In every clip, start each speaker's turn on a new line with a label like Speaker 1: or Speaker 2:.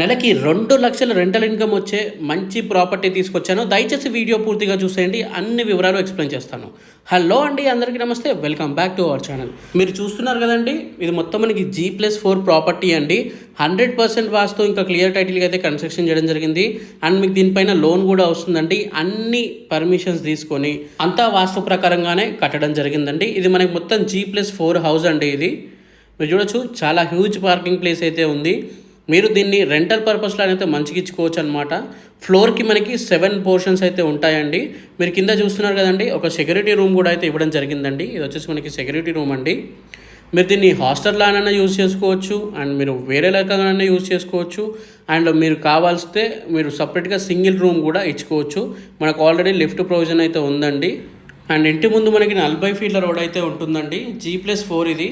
Speaker 1: నెలకి రెండు లక్షల రెంటల్ ఇన్కమ్ వచ్చే మంచి ప్రాపర్టీ తీసుకొచ్చాను. దయచేసి వీడియో పూర్తిగా చూసేయండి. అన్ని వివరాలు ఎక్స్ప్లెయిన్ చేస్తాను. హలో అండి అందరికీ నమస్తే. Welcome back to our channel. మీరు చూస్తున్నారు కదండి ఇది మొత్తం మనకి జీ ప్లస్ ఫోర్ ప్రాపర్టీ అండి. హండ్రెడ్ పర్సెంట్ వాస్తు ఇంకా క్లియర్ టైటిల్గా అయితే కన్స్ట్రక్షన్ చేయడం జరిగింది. అండ్ మీకు దీనిపైన లోన్ కూడా వస్తుందండి. అన్ని పర్మిషన్స్ తీసుకొని అంతా వాస్తు ప్రకారంగానే కట్టడం జరిగిందండి. ఇది మనకి మొత్తం జీ ప్లస్ ఫోర్ హౌస్ అండి ఇది. మీరు చూడొచ్చు చాలా హ్యూజ్ పార్కింగ్ ప్లేస్ అయితే ఉంది. మీరు దీన్ని రెంటల్ పర్పస్లో అయితే మంచిగా ఇచ్చుకోవచ్చు అనమాట ఫ్లోర్కి మనకి సెవెన్ పోర్షన్స్ అయితే ఉంటాయండి. మీరు కింద చూస్తున్నారు కదండి ఒక సెక్యూరిటీ రూమ్ కూడా అయితే ఇవ్వడం జరిగిందండి. ఇది వచ్చేసి మనకి సెక్యూరిటీ రూమ్ అండి. మీరు దీన్ని హాస్టల్ లానైనా యూజ్ చేసుకోవచ్చు అండ్ మీరు వేరే రకంగానైనా యూజ్ చేసుకోవచ్చు అండ్ మీరు కావాల్సితే మీరు సపరేట్గా సింగిల్ రూమ్ కూడా ఇచ్చుకోవచ్చు. మనకు ఆల్రెడీ లిఫ్ట్ ప్రొవిజన్ అయితే ఉందండి. అండ్ ఇంటి ముందు మనకి నలభై ఫీట్ల రోడ్ అయితే ఉంటుందండి. జీ ప్లస్ ఫోర్ ఇది.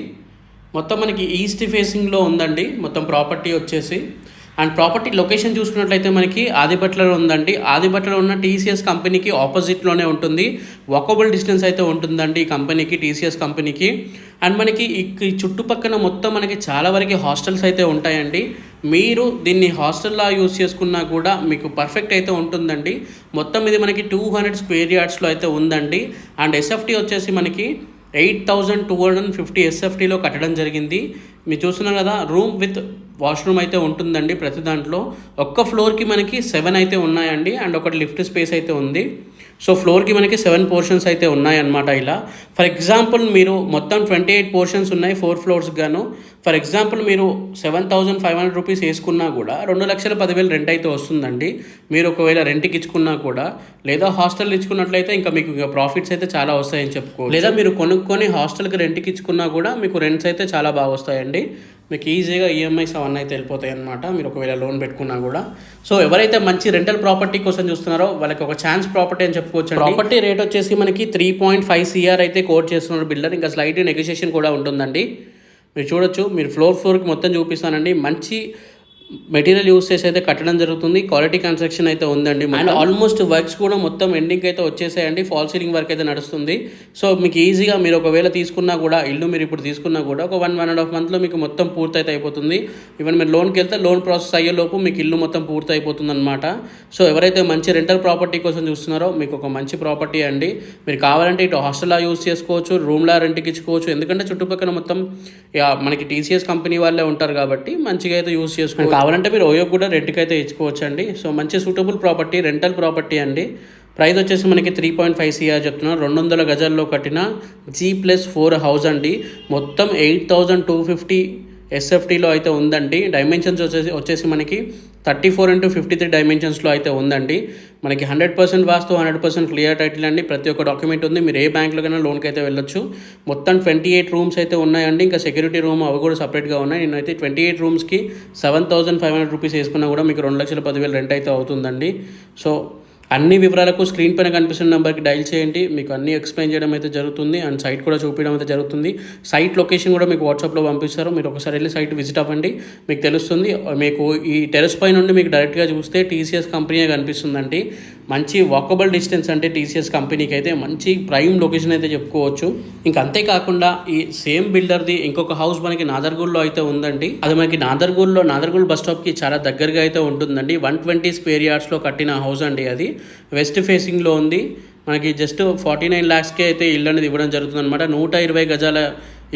Speaker 1: మొత్తం మనకి ఈస్ట్ ఫేసింగ్లో ఉందండి. మొత్తం ప్రాపర్టీ వచ్చేసి. అండ్ ప్రాపర్టీ లొకేషన్ చూసుకున్నట్లయితే మనకి ఆదిబట్లలో ఉందండి. ఆదిబట్లలో ఉన్న టీసీఎస్ కంపెనీకి ఆపోజిట్లోనే ఉంటుంది. వాకబుల్ డిస్టెన్స్ అయితే ఉంటుందండి ఈ కంపెనీకి టీసీఎస్ కంపెనీకి. అండ్ మనకి ఈ చుట్టుపక్కల మొత్తం మనకి చాలా వరకు హాస్టల్స్ అయితే ఉంటాయండి. మీరు దీన్ని హాస్టల్లా యూస్ చేసుకున్నా కూడా మీకు పర్ఫెక్ట్ అయితే ఉంటుందండి. మొత్తం ఇది మనకి టూ హండ్రెడ్ స్క్వేర్ యార్డ్స్లో అయితే ఉందండి. అండ్ ఎస్ఎఫ్టీ వచ్చేసి మనకి eight thousand two hundred fifty ఎస్ఎఫ్టీలో కట్టడం జరిగింది. మీరు చూస్తున్నారు కదా రూమ్ విత్ వాష్రూమ్ అయితే ఉంటుందండి ప్రతి దాంట్లో. ఒక్క ఫ్లోర్కి మనకి సెవెన్ అయితే ఉన్నాయండి అండ్ ఒకటి లిఫ్ట్ స్పేస్ అయితే ఉంది. సో ఫ్లోర్కి మనకి సెవెన్ పోర్షన్స్ అయితే ఉన్నాయన్నమాట ఇలా. ఫర్ ఎగ్జాంపుల్ మీరు మొత్తం ట్వంటీ ఎయిట్ పోర్షన్స్ ఉన్నాయి ఫోర్ ఫ్లోర్స్ గాను. ఫర్ ఎగ్జాంపుల్ మీరు seven thousand five hundred rupees వేసుకున్నా కూడా రెండు లక్షల పదివేలు రెంట్ అయితే వస్తుందండి. మీరు ఒకవేళ రెంట్కి ఇచ్చుకున్నా కూడా లేదా హాస్టల్ ఇచ్చుకున్నట్లయితే ఇంకా మీకు ఇంకా ప్రాఫిట్స్ అయితే చాలా వస్తాయని చెప్పుకో లేదా మీరు కొనుక్కొని హాస్టల్కి రెంట్కి ఇచ్చుకున్నా కూడా మీకు రెంట్స్ అయితే చాలా బాగా వస్తాయండి. మీకు ఈజీగా ఈఎంఐస్ అవన్నీ అయితే వెళ్ళిపోతాయి అనమాట మీరు ఒకవేళ లోన్ పెట్టుకున్నా కూడా. సో ఎవరైతే మంచి రెంటల్ ప్రాపర్టీ కోసం చూస్తున్నారో వాళ్ళకి ఒక ఛాన్స్ ప్రాపర్టీ అని చెప్పుకోవచ్చు ప్రాపర్టీ రేట్ వచ్చేసి మనకి త్రీ పాయింట్ ఫైవ్ సిఆర్ అయితే కోట్ చేస్తున్నారు బిల్డర్ ఇంకా స్లైట్ నెగోషియేషన్ కూడా ఉంటుందండి. మీరు చూడొచ్చు మీరు ఫ్లోర్ ఫ్లోర్కి మొత్తం చూపిస్తానండి. మంచి మెటీరియల్ యూస్ చేసి అయితే కట్టడం జరుగుతుంది. క్వాలిటీ కన్స్ట్రక్షన్ అయితే ఉందండి అండ్ ఆల్మోస్ట్ వర్క్స్ కూడా మొత్తం ఎండింగ్ అయితే వచ్చేసాయండి. ఫాల్ సీలింగ్ వర్క్ అయితే నడుస్తుంది. సో మీకు ఈజీగా మీరు ఒకవేళ తీసుకున్నా కూడా ఇల్లు మీరు ఇప్పుడు తీసుకున్నా కూడా ఒక వన్ వన్ అండ్ హాఫ్ మంత్లో మీకు మొత్తం పూర్తి అయితే అయిపోతుంది. ఈవెన్ మీరు లోన్కి వెళ్తే లోన్ ప్రాసెస్ అయ్యేలోపు మీకు ఇల్లు మొత్తం పూర్తి అయిపోతుంది అనమాట సో ఎవరైతే మంచి రెంటల్ ప్రాపర్టీ కోసం చూస్తున్నారో మీకు ఒక మంచి ప్రాపర్టీ అండి. మీరు కావాలంటే ఇటు హాస్టల్లా యూస్ చేసుకోవచ్చు రూమ్లా రెంట్కి ఇచ్చుకోవచ్చు. ఎందుకంటే చుట్టుపక్కల మొత్తం మనకి టీసీఎస్ కంపెనీ వాళ్ళే ఉంటారు కాబట్టి మంచిగా అయితే యూస్ చేసుకోవచ్చు. కావాలంటే మీరు ఓయో కూడా రెంట్కి అయితే ఇచ్చుకోవచ్చు అండి సో మంచి సూటబుల్ ప్రాపర్టీ రెంటల్ ప్రాపర్టీ అండి. ప్రైస్ వచ్చేసి మనకి త్రీ పాయింట్ ఫైవ్ సిఆర్ చెప్తున్నారు. రెండు వందల గజాల్లో కట్టిన జీ ప్లస్ ఫోర్ హౌస్ అండి. మొత్తం ఎయిట్ థౌజండ్ టూ ఫిఫ్టీ ఎస్ఎఫ్టీలో అయితే ఉందండి. డైమెన్షన్స్ వచ్చేసి వచ్చేసి మనకి thirty four into fifty three డైమెన్షన్స్లో అయితే ఉందండి. మనకి hundred percent vastu hundred percent clear title అండి. ప్రతి ఒక్క డాక్యుమెంట్ ఉంది. మీరు ఏ బ్యాంక్లోకైనా లోన్కి అయితే వెళ్ళొచ్చు. మొత్తం ట్వంటీ ఎయిట్ రూమ్స్ అయితే ఉన్నాయండి. ఇంకా సెక్యూరిటీ రూమ్ అవి కూడా సపరేట్గా ఉన్నాయి. నేనైతే twenty eight రూమ్స్కి seven thousand five hundred rupees వేసుకున్నా కూడా మీకు రెండు లక్షల పదివేలు రెంట్ అయితే అవుతుందండి. సో అన్ని వివరాలకు స్క్రీన్ పైన కనిపిస్తున్న నెంబర్కి డైల్ చేయండి. మీకు అన్ని ఎక్స్ప్లెయిన్ చేయడం అయితే జరుగుతుంది. అండ్ సైట్ కూడా చూపించడం అయితే జరుగుతుంది. సైట్ లొకేషన్ కూడా మీకు వాట్సాప్లో పంపిస్తారు. మీరు ఒకసారి వెళ్ళి సైట్ విజిట్ అవ్వండి. మీకు తెలుస్తుంది. మీకు ఈ టెరెస్ పై నుండి మీకు డైరెక్ట్గా చూస్తే టీసీఎస్ కంపెనీ కనిపిస్తుందండి. మంచి వాకబుల్ డిస్టెన్స్ అంటే టీసీఎస్ కంపెనీకి అయితే మంచి ప్రైమ్ లొకేషన్ అయితే చెప్పుకోవచ్చు. ఇంకా అంతేకాకుండా ఈ సేమ్ బిల్డర్ది ఇంకొక హౌస్ మనకి నాదర్గూల్లో అయితే ఉందండి. అది మనకి నాదర్గూల్లో నాదర్గూల్ బస్ స్టాప్కి చాలా దగ్గరగా అయితే ఉంటుందండి. వన్ ట్వంటీ స్క్వేర్ యార్డ్స్లో కట్టిన హౌస్ అండి అది. వెస్ట్ ఫేసింగ్లో ఉంది. మనకి జస్ట్ ఫార్టీ నైన్ ల్యాక్స్కే అయితే ఇల్లు అనేది ఇవ్వడం జరుగుతుంది అనమాట నూట ఇరవై గజాల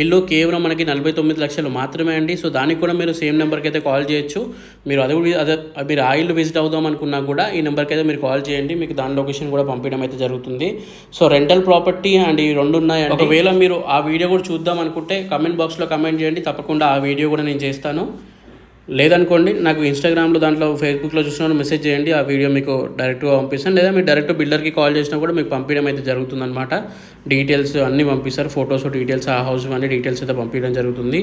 Speaker 1: ఇల్లు కేవలం మనకి నలభై తొమ్మిది లక్షలు మాత్రమే అండి. సో దానికి కూడా మీరు సేమ్ నెంబర్కి అయితే కాల్ చేయొచ్చు. మీరు అది కూడా అదే మీరు ఆ ఇల్లు విజిట్ అవుదాం అనుకున్నా కూడా ఈ నెంబర్కి అయితే మీరు కాల్ చేయండి. మీకు దాని లొకేషన్ కూడా పంపించడం అయితే జరుగుతుంది. సో రెంటల్ ప్రాపర్టీ అండ్ ఈ రెండు ఉన్నాయి ఒకవేళ మీరు ఆ వీడియో కూడా చూద్దాం అనుకుంటే కమెంట్ బాక్స్లో కమెంట్ చేయండి. తప్పకుండా ఆ వీడియో కూడా నేను చేస్తాను. లేదనుకోండి నాకు ఇన్స్టాగ్రామ్లో దాంట్లో ఫేస్బుక్లో చూసినా మెసేజ్ చేయండి ఆ వీడియో మీకు డైరెక్ట్గా పంపిస్తాను. లేదా మీరు డైరెక్ట్ బిల్డర్కి కాల్ చేసినా కూడా మీకు పంపించడం అయితే జరుగుతుందన్నమాట. డీటెయిల్స్ అన్నీ పంపిస్తారు ఫొటోస్ డీటెయిల్స్ ఆ హౌస్ అన్ని డీటెయిల్స్ అయితే పంపించడం జరుగుతుంది.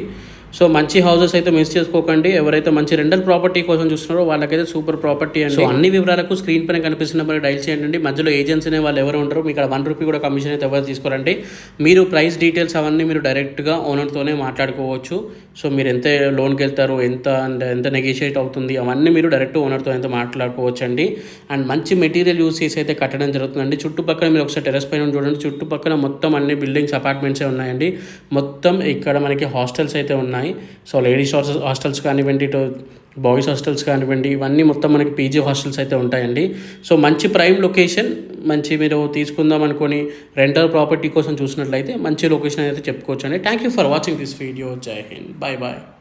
Speaker 1: సో మంచి హౌసెస్ అయితే మిస్ చేసుకోకండి. ఎవరైతే మంచి రెండల్ ప్రాపర్టీ కోసం చూస్తున్నారో వాళ్ళకైతే సూపర్ ప్రాపర్టీ అండి. సో అన్ని వివరాలకు స్క్రీన్ పైన కనిపిస్తున్న మరి డైల్ చేయండి. మధ్యలో ఏజెన్సీ అనే వాళ్ళు ఎవరు ఉంటారు మీకు వన్ రూపీ కూడా కమిషన్ అయితే ఎవరు తీసుకోరండి. మీరు ప్రైస్ డీటెయిల్స్ అవన్నీ మీరు డైరెక్ట్గా ఓనర్తోనే మాట్లాడుకోవచ్చు. సో మీరు ఎంత లోన్కి వెళ్తారు ఎంత అండ్ ఎంత నెగోషియేట్ అవుతుంది అవన్నీ మీరు డైరెక్ట్ ఓనర్తో అయితే మాట్లాడుకోవచ్చు అండి అండ్ మంచి మెటీరియల్ యూస్ చేసి అయితే కట్టడం జరుగుతుందండి. చుట్టుపక్కల మీరు ఒకసారి టెరస్ పైన చూడండి. చుట్టుపక్కల మొత్తం అన్ని బిల్డింగ్స్ అపార్ట్మెంట్సే ఉన్నాయండి. మొత్తం ఇక్కడ మనకి హాస్టల్స్ అయితే ఉన్నాయి. సో లేడీస్ హాస్టల్స్ హాస్టల్స్ కానివ్వండి ఇటు బాయ్స్ హాస్టల్స్ కానివ్వండి ఇవన్నీ మొత్తం మనకి పీజీ హాస్టల్స్ అయితే ఉంటాయండి. సో మంచి ప్రైమ్ లొకేషన్ మంచి మీరు తీసుకుందాం అనుకొని రెంటల్ ప్రాపర్టీ కోసం చూసినట్లయితే మంచి లొకేషన్ అయితే చెప్పుకోవచ్చు అండి thank you for watching this video. జై హింద్. Bye bye